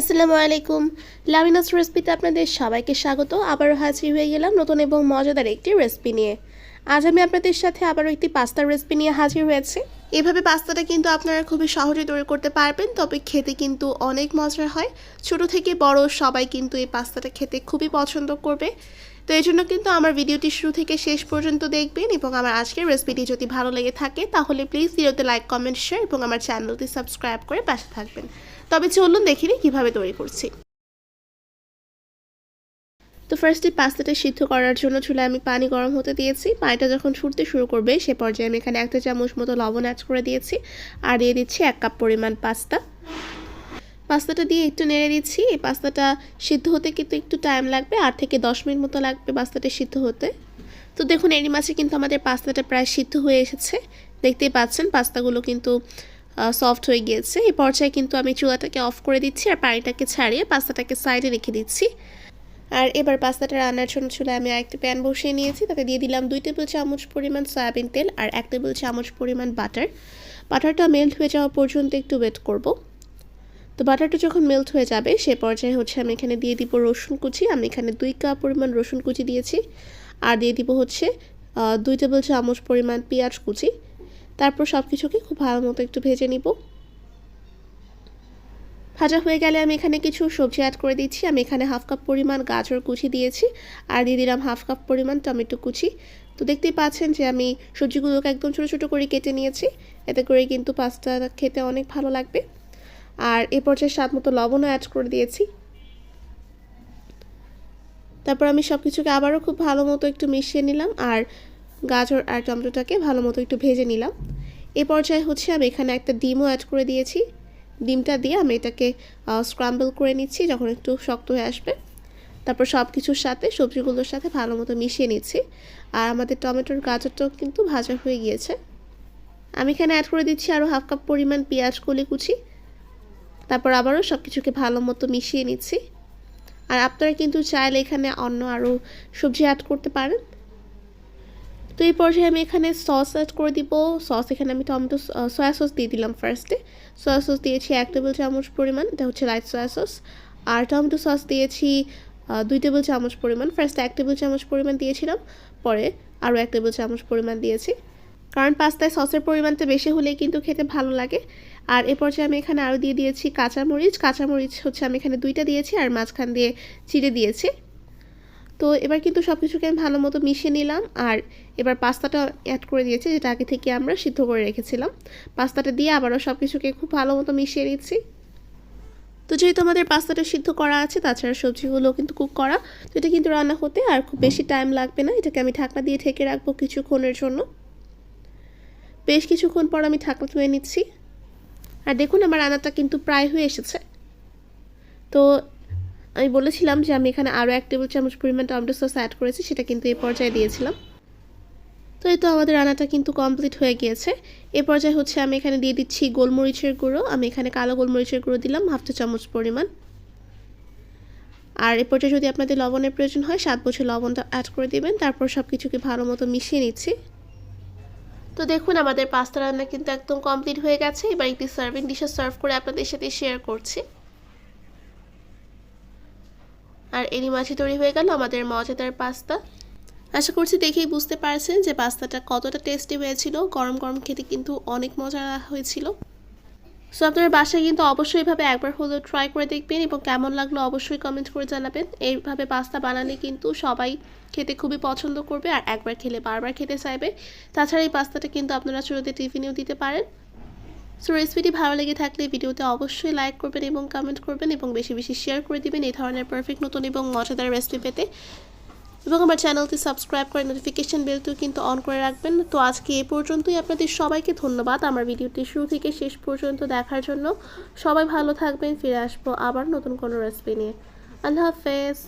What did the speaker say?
আসসালামু আলাইকুম। লামিনাস রেসিপিতে আপনাদের সবাইকে স্বাগত। আবারও হাজির হয়ে গেলাম নতুন এবং মজাদার একটি রেসিপি নিয়ে। আজ আমি আপনাদের সাথে আবারও একটি পাস্তার রেসিপি নিয়ে হাজির হয়েছি। এভাবে পাস্তাটা কিন্তু আপনারা খুবই সহজে তৈরি করতে পারবেন, তবে খেতে কিন্তু অনেক মজার হয়। ছোট থেকে বড় সবাই কিন্তু এই পাস্তাটা খেতে খুবই পছন্দ করবে। তো এই জন্য কিন্তু আমার ভিডিওটি শুরু থেকে শেষ পর্যন্ত দেখবেন এবং আমার আজকের রেসিপিটি যদি ভালো লেগে থাকে, তাহলে প্লিজ ভিডিওতে লাইক কমেন্ট শেয়ার এবং আমার চ্যানেলটি সাবস্ক্রাইব করে পাশে থাকবেন। তবে চলুন দেখিনি কীভাবে তৈরি করছি। তো ফার্স্টে পাস্তাটা সিদ্ধ করার জন্য চুলায় আমি পানি গরম হতে দিয়েছি। পানিটা যখন ছুটতে শুরু করবে, সে পর্যায়ে আমি এখানে একটা চামচ মতো লবণ অ্যাড করে দিয়েছি। আর দিয়ে দিচ্ছি এক কাপ পরিমাণ পাস্তা। পাস্তাটা দিয়ে একটু নেড়ে দিচ্ছি। এই পাস্তাটা সিদ্ধ হতে কিন্তু একটু টাইম লাগবে, আট থেকে দশ মিনিট মতো লাগবে পাস্তাটা সিদ্ধ হতে। তো দেখুন, এরই মাঝে কিন্তু আমাদের পাস্তাটা প্রায় সিদ্ধ হয়ে এসেছে। দেখতেই পাচ্ছেন, পাস্তাগুলো কিন্তু সফট হয়ে গিয়েছে। এই পর্যায়ে কিন্তু আমি চুলাটাকে অফ করে দিচ্ছি আর পানিটাকে ছাড়িয়ে পাস্তাটাকে সাইডে রেখে দিচ্ছি। আর এবার পাস্তাটা রান্নার জন্য চুলায় আমি একটা প্যান বসিয়ে নিয়েছি। তাতে দিয়ে দিলাম দুই টেবিল চামচ পরিমাণ সয়াবিন তেল আর এক টেবিল চামচ পরিমাণ বাটার বাটারটা মেল্ট হয়ে যাওয়া পর্যন্ত একটু ওয়েট করব। তো বাটারটা যখন মেল্ট হয়ে যাবে, সে পর্যায়ে হচ্ছে আমি এখানে দিয়ে দিব রসুন কুচি। আমি এখানে দুই কাপ পরিমাণ রসুন কুচি দিয়েছি। আর দিয়ে দিব হচ্ছে দুই টেবিল চামচ পরিমাণ পেঁয়াজ কুচি। তারপর সব কিছুকে খুব ভালো মতো একটু ভেজে নিব। ভাজা হয়ে গেলে আমি এখানে কিছু সবজি অ্যাড করে দিচ্ছি। আমি এখানে হাফ কাপ পরিমাণ গাজর কুচি দিয়েছি। আর দিয়ে দিলাম হাফ কাপ পরিমাণ টমেটো কুচি। তো দেখতেই পাচ্ছেন যে আমি সবজিগুলোকে একদম ছোটো ছোটো করে কেটে নিয়েছি। এতে করে কিন্তু পাস্তা খেতে অনেক ভালো লাগবে। আর এ পর্যায়ে স্বাদ মতো লবণও অ্যাড করে দিয়েছি। তারপর আমি সব কিছুকে আবারও খুব ভালো মতো একটু মিশিয়ে নিলাম আর গাজর আর টমেটোটাকে ভালো মতো একটু ভেজে নিলাম। এ পর্যায়ে হচ্ছে আমি এখানে একটা ডিমও অ্যাড করে দিয়েছি। ডিমটা দিয়ে আমি এটাকে স্ক্রাম্বল করে নিচ্ছি যখন একটু শক্ত হয়ে আসবে। তারপর সব কিছুর সাথে, সবজিগুলোর সাথে ভালো মতো মিশিয়ে নিচ্ছি। আর আমাদের টমেটোর গাজরটাও কিন্তু ভাজা হয়ে গিয়েছে। আমি এখানে অ্যাড করে দিচ্ছি আরও হাফ কাপ পরিমাণ পেঁয়াজ কলি কুচি। তারপর আবারও সব কিছুকে ভালো মতো মিশিয়ে নিচ্ছি। আর আপনারা কিন্তু চাইলে এখানে অন্য আরও সবজি অ্যাড করতে পারেন। তো এই পর্যায়ে আমি এখানে সস অ্যাড করে দিব। সস এখানে আমি টমেটো সয়া সস দিয়ে দিলাম ফার্স্টে সয়া সস দিয়েছি এক টেবিল চামচ পরিমাণ, এটা হচ্ছে লাইট সয়া সস আর টমেটো সস দিয়েছি দুই টেবিল চামচ পরিমাণ। ফার্স্ট এক টেবিল চামচ পরিমাণ দিয়েছিলাম, পরে আরও এক টেবিল চামচ পরিমাণ দিয়েছি। কারণ পাস্তায় সসের পরিমাণটা বেশি হলেই কিন্তু খেতে ভালো লাগে। আর এ পর্যায়ে আমি এখানে আরও দিয়ে দিয়েছি কাঁচামরিচ। কাঁচামরিচ হচ্ছে আমি এখানে দুইটা দিয়েছি আর মাঝখান দিয়ে চিড়ে দিয়েছি। তো এবার কিন্তু সব কিছুকে আমি ভালো মতো মিশিয়ে নিলাম আর এবার পাস্তাটা অ্যাড করে দিয়েছি যেটা আগে থেকে আমরা সিদ্ধ করে রেখেছিলাম। পাস্তাটা দিয়ে আবারও সব কিছুকে খুব ভালো মতো মিশিয়ে নিচ্ছি। তো যেহেতু আমাদের পাস্তাটা সিদ্ধ করা আছে তাছাড়া সবজিগুলো কিন্তু কুক করা তো এটা কিন্তু রান্না হতে আর খুব বেশি টাইম লাগবে না। এটাকে আমি ঢাকনা দিয়ে ঢেকে রাখব কিছুক্ষণের জন্য। বেশ কিছুক্ষণ পর আমি ঢাকনা ধুয়ে নিচ্ছি। আর দেখুন, আমার রান্নাটা কিন্তু প্রায় হয়ে এসেছে। তো আমি বলেছিলাম যে আমি এখানে আরও এক টেবিল চামচ পরিমাণ টমেটো সস অ্যাড করেছি, সেটা কিন্তু এই পর্যায়ে দিয়েছিলাম। তো এই তো আমাদের রান্নাটা কিন্তু কমপ্লিট হয়ে গিয়েছে। এ পর্যায়ে হচ্ছে আমি এখানে দিয়ে দিচ্ছি গোলমরিচের গুঁড়ো। আমি এখানে কালো গোলমরিচের গুঁড়ো দিলাম, হাফ চা চামচ পরিমাণ। আর এ পর্যায়ে যদি আপনাদের লবণের প্রয়োজন হয়, সাত বছর লবণটা অ্যাড করে দিবেন। তারপর সব কিছুকে ভালো মতো মিশিয়ে নিচ্ছি। তো দেখুন, আমাদের পাস্তা রান্না কিন্তু একদম কমপ্লিট হয়ে গেছে। এবার একটি সার্ভিং ডিশে সার্ভ করে আপনাদের সাথে শেয়ার করছি। আর এরই মাঝে তৈরি হয়ে গেল আমাদের মজাদার পাস্তা। আশা করছি দেখেই বুঝতে পারছেন যে পাস্তাটা কতটা টেস্টি হয়েছিল। গরম গরম খেতে কিন্তু অনেক মজা হয়েছিল। সো আপনার বাসায় কিন্তু অবশ্যই এভাবে একবার হলেও ট্রাই করে দেখবেন এবং কেমন লাগল অবশ্যই কমেন্ট করে জানাবেন। এইভাবে পাস্তা বানালে কিন্তু সবাই খেতে খুবই পছন্দ করবে আর একবার খেলে বারবার খেতে চাইবে। তাছাড়া এই পাস্তাটা কিন্তু আপনারা ছোটোতে টিফিনেও দিতে পারেন। সো রেসিপিটি ভালো লেগে থাকলে ভিডিওতে অবশ্যই লাইক করবেন এবং কমেন্ট করবেন এবং বেশি বেশি শেয়ার করে দিবেন। এই ধরনের পারফেক্ট নতুন এবং মজাদার রেসিপি পেতে। এবং আমার চ্যানেলটি সাবস্ক্রাইব করে নোটিফিকেশান বেলটিও কিন্তু অন করে রাখবেন। তো আজকে এ পর্যন্তই। আপনাদের সবাইকে ধন্যবাদ। আমার ভিডিওটি শুরু থেকে শেষ পর্যন্ত দেখার জন্য। সবাই ভালো থাকবেন। ফিরে আসব আবার নতুন কোনো রেসিপি নিয়ে। আল্লাহ হাফেজ।